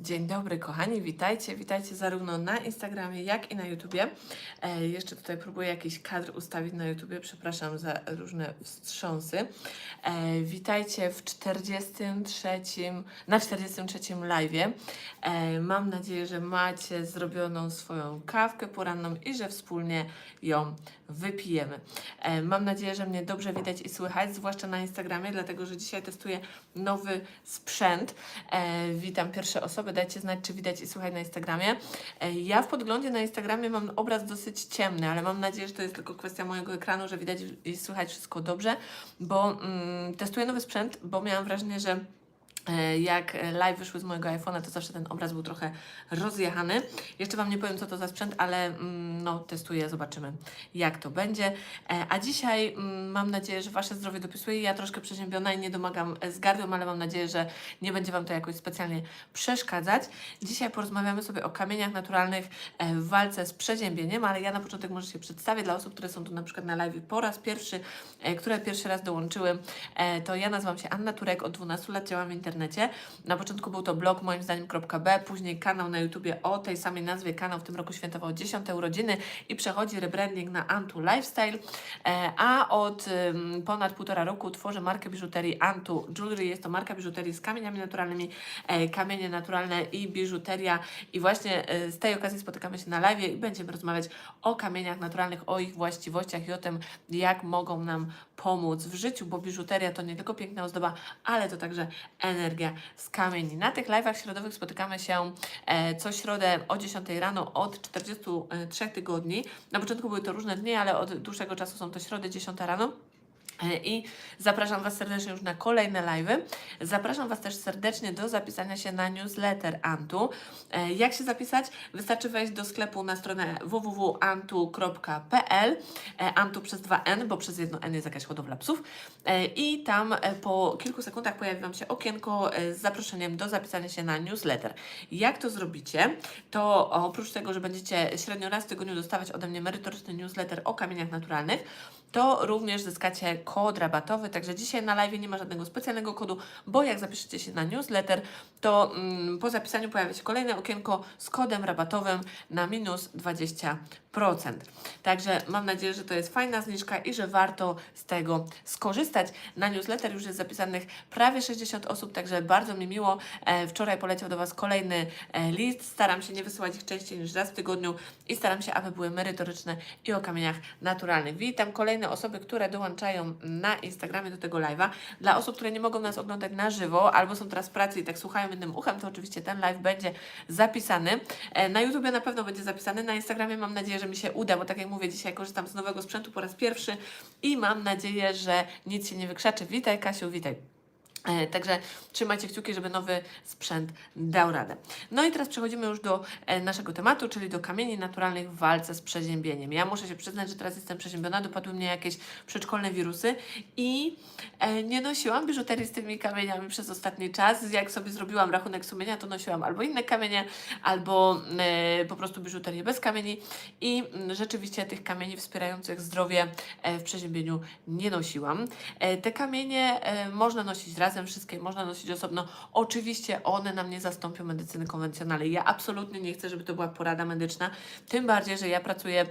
Dzień dobry kochani, witajcie, witajcie zarówno na Instagramie, jak i na YouTubie. E, jeszcze tutaj próbuję jakiś kadr ustawić na YouTubie, przepraszam za różne wstrząsy. E, witajcie w 43, na 43 live'ie. E, mam nadzieję, że macie zrobioną swoją kawkę poranną i że wspólnie ją wypijemy. E, mam nadzieję, że mnie dobrze widać i słychać, zwłaszcza na Instagramie, dlatego że dzisiaj testuję nowy sprzęt. E, witam pierwsze osoby, dajcie znać, czy widać i słychać na Instagramie. E, ja w podglądzie na Instagramie mam obraz dosyć ciemny, ale mam nadzieję, że to jest tylko kwestia mojego ekranu, że widać i słychać wszystko dobrze, bo mm, testuję nowy sprzęt, bo miałam wrażenie, że jak live wyszły z mojego iPhone'a, to zawsze ten obraz był trochę rozjechany. Jeszcze Wam nie powiem, co to za sprzęt, ale mm, no, testuję, zobaczymy, jak to będzie. E, A dzisiaj mm, mam nadzieję, że Wasze zdrowie dopisuje. Ja troszkę przeziębiona i nie domagam e, z gardłem, ale mam nadzieję, że nie będzie Wam to jakoś specjalnie przeszkadzać. Dzisiaj porozmawiamy sobie o kamieniach naturalnych e, w walce z przeziębieniem, ale ja na początek może się przedstawię dla osób, które są tu na przykład na live po raz pierwszy, e, które pierwszy raz dołączyły. E, To ja nazywam się Anna Turek, od 12 lat działam w internecie. Na początku był to blog moim zdaniem .b, później kanał na YouTubie o tej samej nazwie. Kanał w tym roku świętował 10 urodziny i przechodzi rebranding na Antu Lifestyle, e, a od ponad półtora roku tworzę markę biżuterii Antu Jewelry. Jest to marka biżuterii z kamieniami naturalnymi, e, kamienie naturalne i biżuteria i właśnie e, z tej okazji spotykamy się na live i będziemy rozmawiać o kamieniach naturalnych, o ich właściwościach i o tym, jak mogą nam pomóc w życiu, bo biżuteria to nie tylko piękna ozdoba, ale to także energia z kamieni. Na tych live'ach środowych spotykamy się e, co środę o 10 rano od 43 tygodni. Na początku były to różne dni, ale od dłuższego czasu są to środy 10 rano. E, I zapraszam Was serdecznie już na kolejne live'y. Zapraszam Was też serdecznie do zapisania się na newsletter Antu. E, Jak się zapisać? Wystarczy wejść do sklepu na stronę www.antu.pl e, Antu przez dwa N, bo przez jedno N jest jakaś hodowla psów. I tam po kilku sekundach pojawi Wam się okienko z zaproszeniem do zapisania się na newsletter. Jak to zrobicie? To oprócz tego, że będziecie średnio raz w tygodniu dostawać ode mnie merytoryczny newsletter o kamieniach naturalnych, to również zyskacie kod rabatowy. Także dzisiaj na live nie ma żadnego specjalnego kodu, bo jak zapiszecie się na newsletter, to mm, po zapisaniu pojawia się kolejne okienko z kodem rabatowym na minus 20%. Także mam nadzieję, że to jest fajna zniżka i że warto z tego skorzystać. Na newsletter już jest zapisanych prawie 60 osób, także bardzo mi miło. E, wczoraj poleciał do Was kolejny e, list. Staram się nie wysyłać ich częściej niż raz w tygodniu i staram się, aby były merytoryczne i o kamieniach naturalnych. Witam kolejne osoby, które dołączają na Instagramie do tego live'a. Dla osób, które nie mogą nas oglądać na żywo albo są teraz w pracy i tak słuchają jednym uchem, to oczywiście ten live będzie zapisany. E, Na YouTubie na pewno będzie zapisany, na Instagramie mam nadzieję, że mi się uda, bo tak jak mówię, dzisiaj korzystam z nowego sprzętu po raz pierwszy i mam nadzieję, że nic się nie wykrzaczy. Witaj Kasiu, witaj. E, Także trzymajcie kciuki, żeby nowy sprzęt dał radę. No i teraz przechodzimy już do e, naszego tematu, czyli do kamieni naturalnych w walce z przeziębieniem. Ja muszę się przyznać, że teraz jestem przeziębiona, dopadły mnie jakieś przedszkolne wirusy i e, nie nosiłam biżuterii z tymi kamieniami przez ostatni czas. Jak sobie zrobiłam rachunek sumienia, to nosiłam albo inne kamienie, albo po prostu biżuterię bez kamieni i mm, rzeczywiście tych kamieni wspierających zdrowie w przeziębieniu nie nosiłam. Te kamienie można nosić razem, wszystkie można nosić osobno. Oczywiście one nam nie zastąpią medycyny konwencjonalnej. Ja absolutnie nie chcę, żeby to była porada medyczna, tym bardziej, że ja pracuję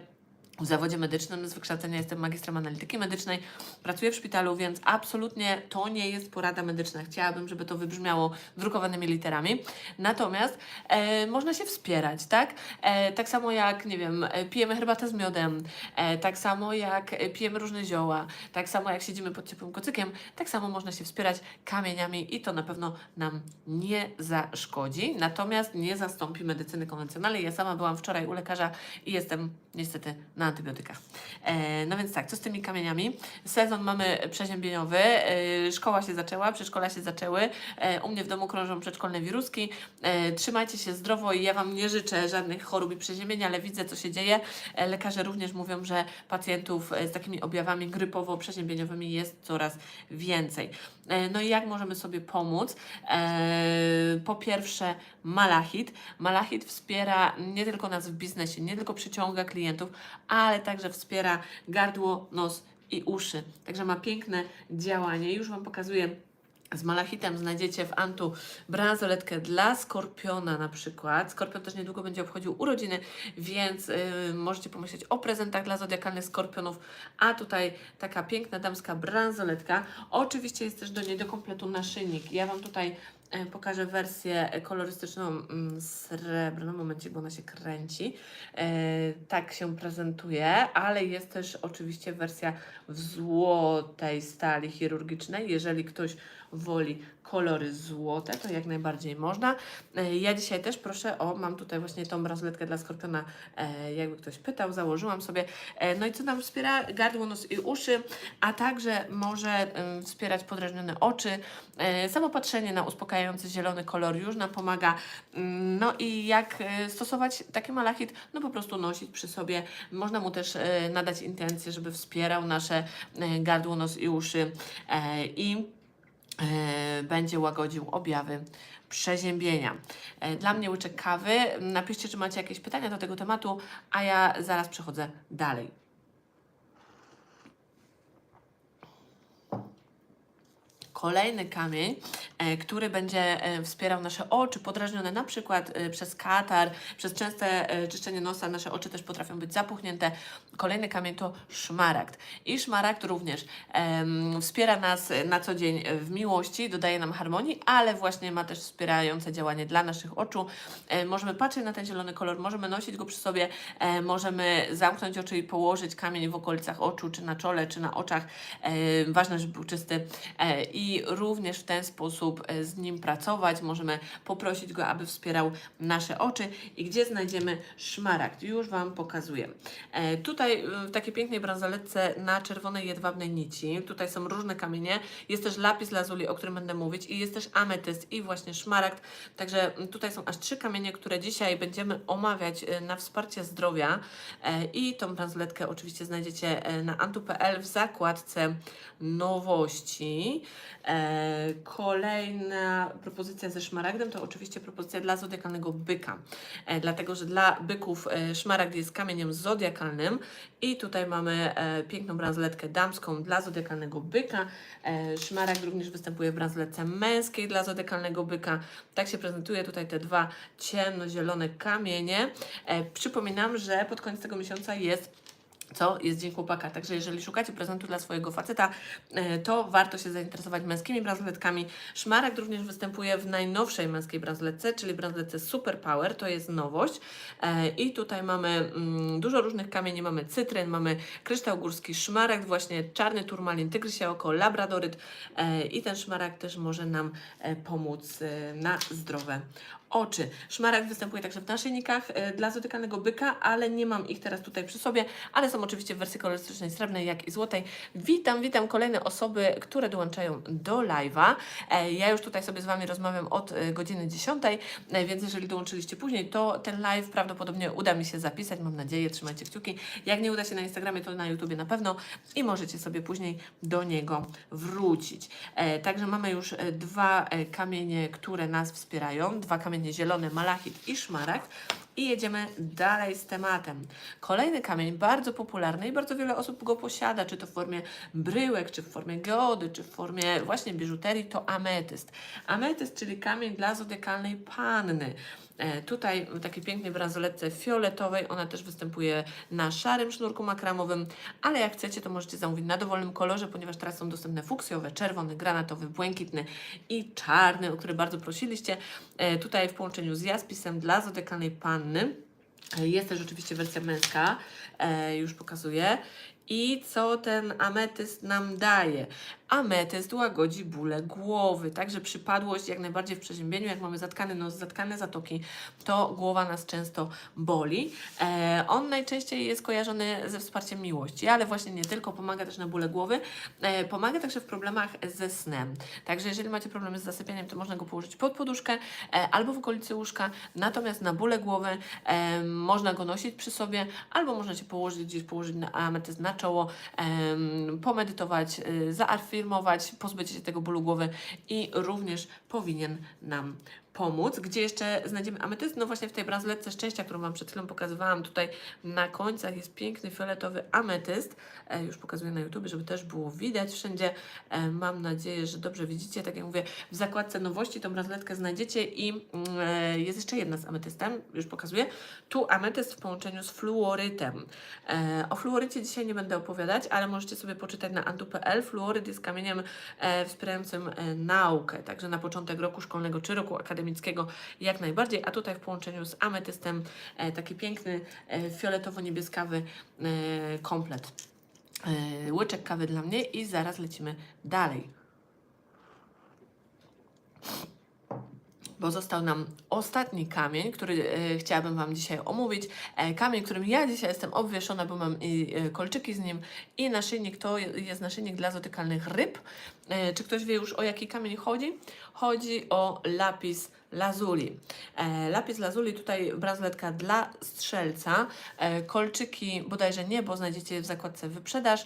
w zawodzie medycznym, z wykształcenia jestem magistrem analityki medycznej, pracuję w szpitalu, więc absolutnie to nie jest porada medyczna. Chciałabym, żeby to wybrzmiało drukowanymi literami. Natomiast e, można się wspierać, tak? E, tak samo jak, nie wiem, e, pijemy herbatę z miodem, e, tak samo jak e, pijemy różne zioła, tak samo jak siedzimy pod ciepłym kocykiem, tak samo można się wspierać kamieniami i to na pewno nam nie zaszkodzi. Natomiast nie zastąpi medycyny konwencjonalnej. Ja sama byłam wczoraj u lekarza i jestem niestety na antybiotykach. E, no więc tak, co z tymi kamieniami? Sezon mamy przeziębieniowy, e, szkoła się zaczęła, przedszkola się zaczęły, e, u mnie w domu krążą przedszkolne wiruski. E, trzymajcie się zdrowo i ja Wam nie życzę żadnych chorób i przeziębień, ale widzę, co się dzieje. E, lekarze również mówią, że pacjentów e, z takimi objawami grypowo-przeziębieniowymi jest coraz więcej. E, no i jak możemy sobie pomóc? E, po pierwsze, malachit. Malachit wspiera nie tylko nas w biznesie, nie tylko przyciąga klientów, ale także wspiera gardło, nos i uszy. Także ma piękne działanie. Już Wam pokazuję z malachitem znajdziecie w Antu bransoletkę dla Skorpiona na przykład. Skorpion też niedługo będzie obchodził urodziny, więc y, możecie pomyśleć o prezentach dla zodiakalnych Skorpionów. A tutaj taka piękna damska bransoletka. Oczywiście jest też do niej do kompletu naszyjnik. Ja Wam tutaj pokażę wersję kolorystyczną mm, srebrną. Momencie, bo ona się kręci. E, tak się prezentuje, ale jest też oczywiście wersja w złotej stali chirurgicznej. Jeżeli ktoś woli kolory złote, to jak najbardziej można. E, Ja dzisiaj też proszę o, mam tutaj właśnie tą bransoletkę dla Skorpiona, e, jakby ktoś pytał, założyłam sobie. E, No i co nam wspiera? Gardło, nos i uszy, a także może em, wspierać podrażnione oczy. E, Samo patrzenie zielony kolor już nam pomaga. Mm, No i jak e, stosować taki malachit? No po prostu nosić przy sobie. Można mu też e, nadać intencję, żeby wspierał nasze e, gardło, nos i uszy i będzie łagodził objawy przeziębienia. Dla mnie łyczek kawy. Napiszcie, czy macie jakieś pytania do tego tematu, a ja zaraz przechodzę dalej. Kolejny kamień, e, który będzie e, wspierał nasze oczy podrażnione na przykład e, przez katar, przez częste czyszczenie nosa, nasze oczy też potrafią być zapuchnięte. Kolejny kamień to szmaragd. I szmaragd również wspiera nas na co dzień w miłości, dodaje nam harmonii, ale właśnie ma też wspierające działanie dla naszych oczu. Możemy patrzeć na ten zielony kolor, możemy nosić go przy sobie, możemy zamknąć oczy i położyć kamień w okolicach oczu, czy na czole, czy na oczach. Ważne, żeby był czysty e, również w ten sposób e, z nim pracować. Możemy poprosić go, aby wspierał nasze oczy. I gdzie znajdziemy szmaragd? Już Wam pokazuję. E, tutaj e, w takiej pięknej bransoletce na czerwonej jedwabnej nici. Tutaj są różne kamienie. Jest też lapis lazuli, o którym będę mówić i jest też ametyst i właśnie szmaragd. Także tutaj są aż trzy kamienie, które dzisiaj będziemy omawiać e, na wsparcie zdrowia. E, I tą bransoletkę oczywiście znajdziecie na antu.pl w zakładce nowości. E, kolejna propozycja ze szmaragdem to oczywiście propozycja dla zodiakalnego byka. E, dlatego, że dla byków e, szmaragd jest kamieniem zodiakalnym i tutaj mamy piękną bransoletkę damską dla zodiakalnego byka. Szmaragd również występuje w bransoletce męskiej dla zodiakalnego byka. Tak się prezentuje tutaj te dwa ciemnozielone kamienie. Przypominam, że pod koniec tego miesiąca jest co jest Dzień Chłopaka. Także jeżeli szukacie prezentu dla swojego faceta, e, to warto się zainteresować męskimi bransoletkami. Szmaragd również występuje w najnowszej męskiej bransoletce, czyli bransoletce Super Power, to jest nowość. E, I tutaj mamy mm, dużo różnych kamieni, mamy cytryn, mamy kryształ górski, szmaragd, właśnie czarny turmalin, tygrysie oko, labradoryt e, i ten szmaragd też może nam pomóc na zdrowe oczy. Szmaragd występuje także w naszyjnikach e, dla zotykanego byka, ale nie mam ich teraz tutaj przy sobie, ale są oczywiście w wersji kolorystycznej srebrnej, jak i złotej. Witam, witam kolejne osoby, które dołączają do live'a. E, Ja już tutaj sobie z Wami rozmawiam od e, godziny 10, e, więc jeżeli dołączyliście później, to ten live prawdopodobnie uda mi się zapisać, mam nadzieję, trzymajcie kciuki. Jak nie uda się na Instagramie, to na YouTubie na pewno i możecie sobie później do niego wrócić. Także mamy już dwa kamienie, które nas wspierają, dwa kamienie zielone, malachit i szmaragd. I jedziemy dalej z tematem. Kolejny kamień, bardzo popularny i bardzo wiele osób go posiada, czy to w formie bryłek, czy w formie geody, czy w formie właśnie biżuterii, to ametyst. Ametyst, czyli kamień dla zodiakalnej panny. E, tutaj w takiej pięknej bransoletce fioletowej, ona też występuje na szarym sznurku makramowym, ale jak chcecie, to możecie zamówić na dowolnym kolorze, ponieważ teraz są dostępne fuksjowe, czerwony, granatowy, błękitny i czarny, o który bardzo prosiliście. E, tutaj w połączeniu z jaspisem dla zodiakalnej panny. E, Jest też oczywiście wersja męska, e, już pokazuję. I co ten ametyst nam daje? Ametyst łagodzi bóle głowy, także przypadłość jak najbardziej w przeziębieniu, jak mamy zatkany nos, zatkane zatoki, to głowa nas często boli. E, on najczęściej jest kojarzony ze wsparciem miłości, ale właśnie nie tylko, pomaga też na bóle głowy, e, pomaga także w problemach ze snem. Także jeżeli macie problemy z zasypianiem, to można go położyć pod poduszkę e, albo w okolicy łóżka, natomiast na bóle głowy e, można go nosić przy sobie, albo można się położyć gdzieś, położyć na ametyst na czoło, em, pomedytować, y, zaafirmować, pozbyć się tego bólu głowy i również powinien nam pomóc. Gdzie jeszcze znajdziemy ametyst? No właśnie w tej bransoletce szczęścia, którą Wam przed chwilą pokazywałam. Tutaj na końcach jest piękny fioletowy ametyst. E, już pokazuję na YouTube, żeby też było widać wszędzie. E, mam nadzieję, że dobrze widzicie. Tak jak mówię, w zakładce nowości tą bransoletkę znajdziecie i mm, e, jest jeszcze jedna z ametystem. Już pokazuję. Tu ametyst w połączeniu z fluorytem. O fluorycie dzisiaj nie będę opowiadać, ale możecie sobie poczytać na antu.pl. Fluoryt jest kamieniem wspierającym naukę, także na początek roku szkolnego czy roku akademickiego jak najbardziej, a tutaj w połączeniu z ametystem e, taki piękny e, fioletowo-niebieskawy e, komplet. Łyczek kawy dla mnie i zaraz lecimy dalej. bo został nam ostatni kamień, który chciałabym Wam dzisiaj omówić. E, kamień, którym ja dzisiaj jestem obwieszona, bo mam i kolczyki z nim i naszyjnik, to je- jest naszyjnik dla zatykalnych ryb. E, czy ktoś wie już o jaki kamień chodzi? Chodzi o lapis lazuli. E, lapis lazuli, tutaj bransoletka dla strzelca, e, kolczyki bodajże nie, bo znajdziecie je w zakładce wyprzedaż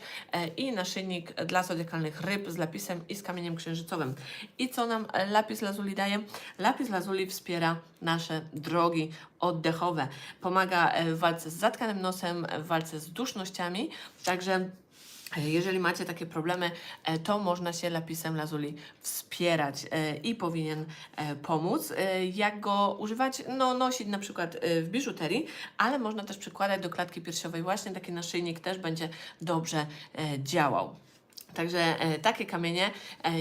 i naszyjnik dla zodiakalnych ryb z lapisem i z kamieniem księżycowym. I co nam lapis lazuli daje? Lapis lazuli wspiera nasze drogi oddechowe. Pomaga w walce z zatkanym nosem, w walce z dusznościami, także jeżeli macie takie problemy, e, to można się lapisem lazuli wspierać e, i powinien e, pomóc. Jak go używać? No, nosić na przykład w biżuterii, ale można też przykładać do klatki piersiowej. Właśnie taki naszyjnik też będzie dobrze działał. Także takie kamienie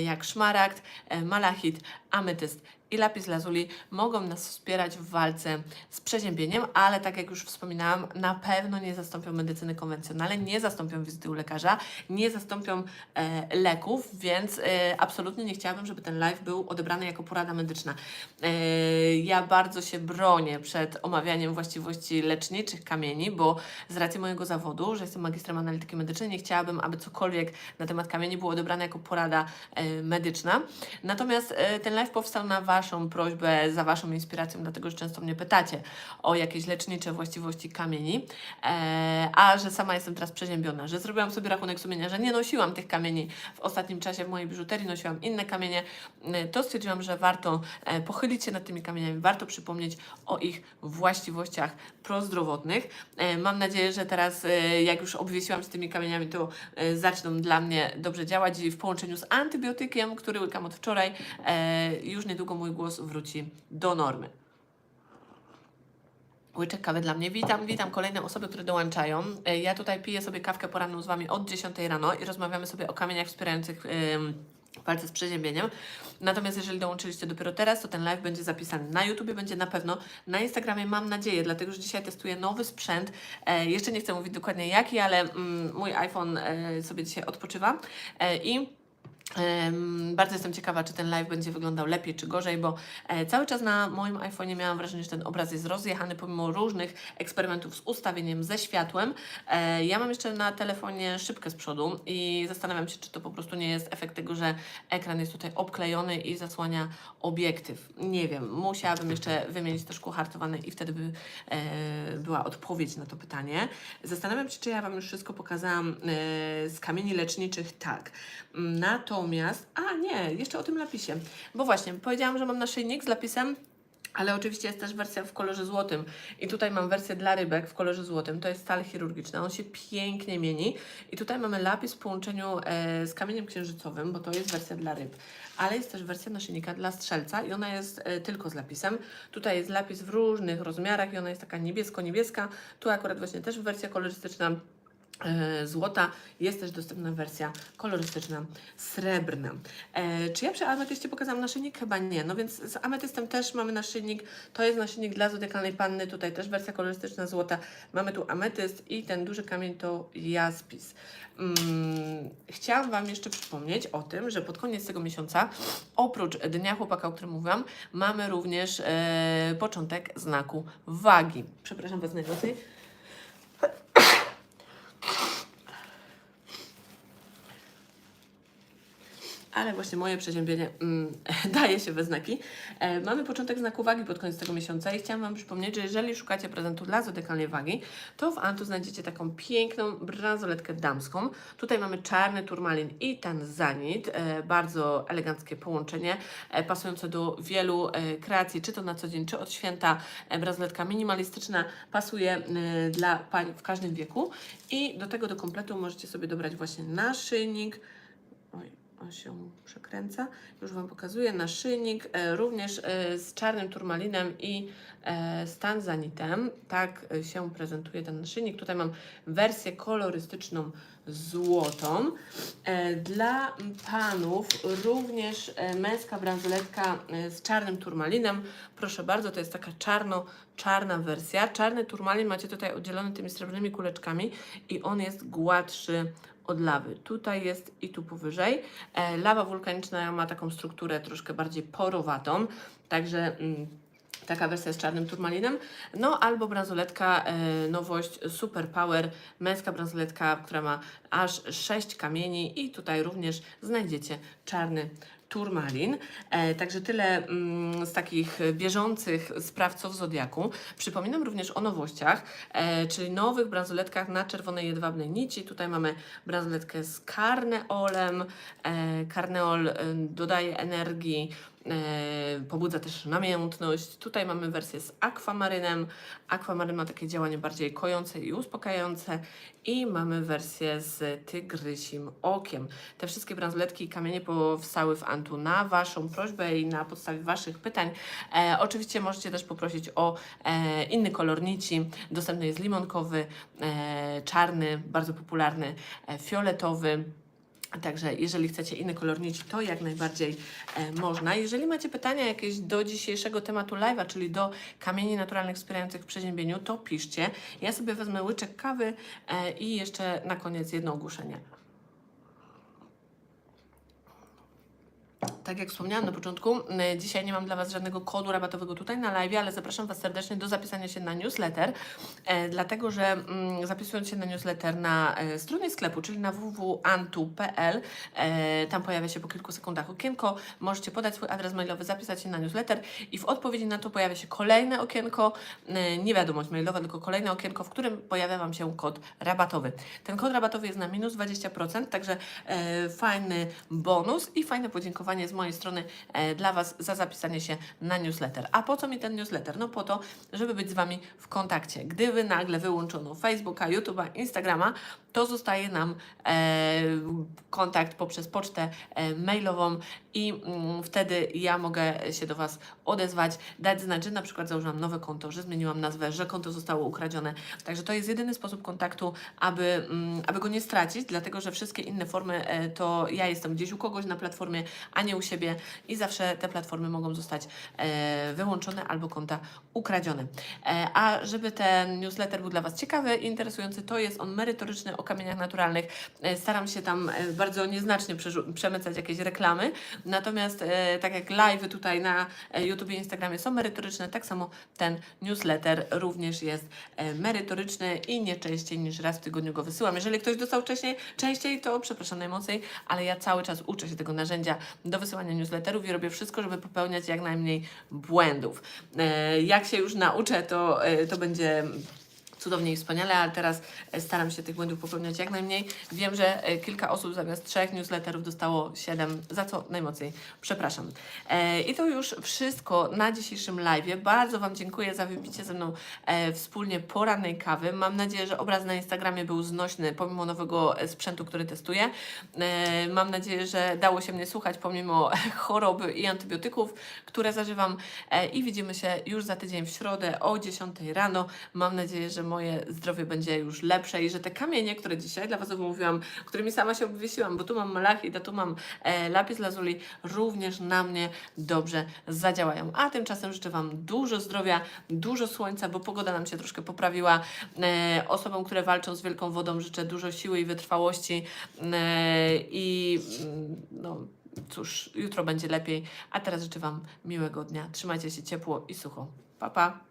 jak szmaragd, malachit, ametyst i lapis lazuli mogą nas wspierać w walce z przeziębieniem, ale tak jak już wspominałam, na pewno nie zastąpią medycyny konwencjonalnej, nie zastąpią wizyty u lekarza, nie zastąpią e, leków, więc e, absolutnie nie chciałabym, żeby ten live był odebrany jako porada medyczna. E, ja bardzo się bronię przed omawianiem właściwości leczniczych kamieni, bo z racji mojego zawodu, że jestem magistrem analityki medycznej, nie chciałabym, aby cokolwiek na temat kamieni było odebrane jako porada e, medyczna. Natomiast e, ten live powstał na Waszą prośbę, za Waszą inspiracją, dlatego że często mnie pytacie o jakieś lecznicze właściwości kamieni, e, a że sama jestem teraz przeziębiona, że zrobiłam sobie rachunek sumienia, że nie nosiłam tych kamieni w ostatnim czasie w mojej biżuterii, nosiłam inne kamienie, e, to stwierdziłam, że warto e, pochylić się nad tymi kamieniami, warto przypomnieć o ich właściwościach prozdrowotnych. E, Mam nadzieję, że teraz, jak już obwiesiłam się tymi kamieniami, to zaczną dla mnie dobrze działać. I w połączeniu z antybiotykiem, który łykam od wczoraj, już niedługo mój głos wróci do normy. Łyczek kawy dla mnie. Witam, witam kolejne osoby, które dołączają. E, Ja tutaj piję sobie kawkę poranną z Wami od 10 rano i rozmawiamy sobie o kamieniach wspierających ym, walce z przeziębieniem. Natomiast jeżeli dołączyliście dopiero teraz, to ten live będzie zapisany na YouTubie, będzie na pewno na Instagramie, mam nadzieję, dlatego że dzisiaj testuję nowy sprzęt. E, jeszcze nie chcę mówić dokładnie jaki, ale mm, mój iPhone e, sobie dzisiaj odpoczywa i Bardzo jestem ciekawa, czy ten live będzie wyglądał lepiej czy gorzej, bo e, cały czas na moim iPhone'ie miałam wrażenie, że ten obraz jest rozjechany pomimo różnych eksperymentów z ustawieniem, ze światłem. E, ja mam jeszcze na telefonie szybkę z przodu i zastanawiam się, czy to po prostu nie jest efekt tego, że ekran jest tutaj obklejony i zasłania obiektyw. Nie wiem, musiałabym jeszcze wymienić to szkło hartowane i wtedy by e, była odpowiedź na to pytanie. Zastanawiam się, czy ja Wam już wszystko pokazałam e, z kamieni leczniczych. Tak. Natomiast, a nie, jeszcze o tym lapisie. Bo właśnie, powiedziałam, że mam naszyjnik z lapisem. Ale oczywiście jest też wersja w kolorze złotym. I tutaj mam wersję dla rybek w kolorze złotym. To jest stal chirurgiczna. On się pięknie mieni. I tutaj mamy lapis w połączeniu e, z kamieniem księżycowym, bo to jest wersja dla ryb. Ale jest też wersja naszyjnika dla strzelca i ona jest e, tylko z lapisem. Tutaj jest lapis w różnych rozmiarach i ona jest taka niebiesko-niebieska. Tu akurat właśnie też wersja kolorystyczna złota. Jest też dostępna wersja kolorystyczna srebrna. E, czy ja przy ametyście pokazałam naszyjnik? Chyba nie. No więc z ametystem też mamy naszyjnik. To jest naszyjnik dla zodiakalnej panny. Tutaj też wersja kolorystyczna złota. Mamy tu ametyst i ten duży kamień to jaspis. Mm, chciałam Wam jeszcze przypomnieć o tym, że pod koniec tego miesiąca, oprócz Dnia Chłopaka, o którym mówiłam, mamy również e, początek znaku wagi. Przepraszam Was najmocniej. Ale właśnie moje przeziębienie mm, daje się we znaki. E, mamy początek znaku wagi pod koniec tego miesiąca i chciałam Wam przypomnieć, że jeżeli szukacie prezentu dla zodykalnej wagi, to w Antu znajdziecie taką piękną bransoletkę damską. Tutaj mamy czarny turmalin i tanzanit, e, bardzo eleganckie połączenie, e, pasujące do wielu e, kreacji, czy to na co dzień, czy od święta. E, bransoletka minimalistyczna pasuje e, dla pań w każdym wieku i do tego do kompletu możecie sobie dobrać właśnie naszyjnik, on się przekręca. Już Wam pokazuję naszyjnik, e, również e, z czarnym turmalinem i e, z tanzanitem. Tak e, się prezentuje ten naszyjnik. Tutaj mam wersję kolorystyczną złotą. E, dla panów również e, męska bransoletka e, z czarnym turmalinem. Proszę bardzo, to jest taka czarno-czarna wersja. Czarny turmalin macie tutaj oddzielony tymi srebrnymi kuleczkami i on jest gładszy od lawy. Tutaj jest i tu powyżej. E, lawa wulkaniczna ma taką strukturę troszkę bardziej porowatą, także mm, taka wersja z czarnym turmalinem. No albo bransoletka, e, nowość Super Power, męska bransoletka, która ma aż 6 kamieni i tutaj również znajdziecie czarny turmalin. E, także tyle mm, z takich bieżących spraw co w Zodiaku. Przypominam również o nowościach, e, czyli nowych bransoletkach na czerwonej jedwabnej nici. Tutaj mamy bransoletkę z karneolem. E, karneol dodaje energii, pobudza też namiętność. Tutaj mamy wersję z akwamarynem. Akwamaryn ma takie działanie bardziej kojące i uspokajające. I mamy wersję z tygrysim okiem. Te wszystkie bransoletki i kamienie powstały w Antu na Waszą prośbę i na podstawie Waszych pytań. E, oczywiście możecie też poprosić o e, inny kolor nici. Dostępny jest limonkowy, e, czarny, bardzo popularny, e, fioletowy. Także jeżeli chcecie inny kolor nici, to jak najbardziej e, można. Jeżeli macie pytania jakieś do dzisiejszego tematu live'a, czyli do kamieni naturalnych wspierających w przeziębieniu, to piszcie. Ja sobie wezmę łyczek kawy e, i jeszcze na koniec jedno ogłoszenie. Tak jak wspomniałam na początku, m, dzisiaj nie mam dla Was żadnego kodu rabatowego tutaj na live, ale zapraszam Was serdecznie do zapisania się na newsletter, e, dlatego że mm, zapisując się na newsletter na e, stronie sklepu, czyli na www.antu.pl, e, tam pojawia się po kilku sekundach okienko, możecie podać swój adres mailowy, zapisać się na newsletter i w odpowiedzi na to pojawia się kolejne okienko, nie wiadomość mailowa, tylko kolejne okienko, w którym pojawia Wam się kod rabatowy. Ten kod rabatowy jest na minus 20%, także fajny bonus i fajne podziękowanie z mojej strony e, dla Was za zapisanie się na newsletter. A po co mi ten newsletter? No po to, żeby być z Wami w kontakcie. Gdyby nagle wyłączono Facebooka, YouTube'a, Instagrama, to zostaje nam e, kontakt poprzez pocztę e, mailową i mm, wtedy ja mogę się do Was odezwać, dać znać, że na przykład założyłam nowe konto, że zmieniłam nazwę, że konto zostało ukradzione. Także to jest jedyny sposób kontaktu, aby, mm, aby go nie stracić, dlatego że wszystkie inne formy e, to ja jestem gdzieś u kogoś na platformie, a nie u siebie i zawsze te platformy mogą zostać e, wyłączone albo konta ukradzione. E, a żeby ten newsletter był dla Was ciekawy i interesujący, to jest on merytoryczny o kamieniach naturalnych. Staram się tam bardzo nieznacznie przemycać jakieś reklamy, natomiast e, tak jak live tutaj na e, YouTube i Instagramie są merytoryczne, tak samo ten newsletter również jest e, merytoryczny i nie częściej niż raz w tygodniu go wysyłam. Jeżeli ktoś dostał wcześniej, częściej, to przepraszam najmocniej, ale ja cały czas uczę się tego narzędzia do wysyłania newsletterów i robię wszystko, żeby popełniać jak najmniej błędów. Jak się już nauczę, to, to będzie cudownie i wspaniale, ale teraz e, staram się tych błędów popełniać jak najmniej. Wiem, że e, kilka osób zamiast trzech newsletterów dostało siedem, za co najmocniej przepraszam. E, I to już wszystko na dzisiejszym live. Bardzo Wam dziękuję za wybicie ze mną wspólnie porannej kawy. Mam nadzieję, że obraz na Instagramie był znośny pomimo nowego sprzętu, który testuję. Mam nadzieję, że dało się mnie słuchać pomimo choroby i antybiotyków, które zażywam. I widzimy się już za tydzień w środę o 10 rano. Mam nadzieję, że moje zdrowie będzie już lepsze i że te kamienie, które dzisiaj dla Was omówiłam, którymi sama się obwiesiłam, bo tu mam malachit, tu mam e, lapis lazuli, również na mnie dobrze zadziałają. A tymczasem życzę Wam dużo zdrowia, dużo słońca, bo pogoda nam się troszkę poprawiła. E, osobom, które walczą z wielką wodą, życzę dużo siły i wytrwałości e, i mm, no, cóż, jutro będzie lepiej. A teraz życzę Wam miłego dnia. Trzymajcie się ciepło i sucho. Pa, pa!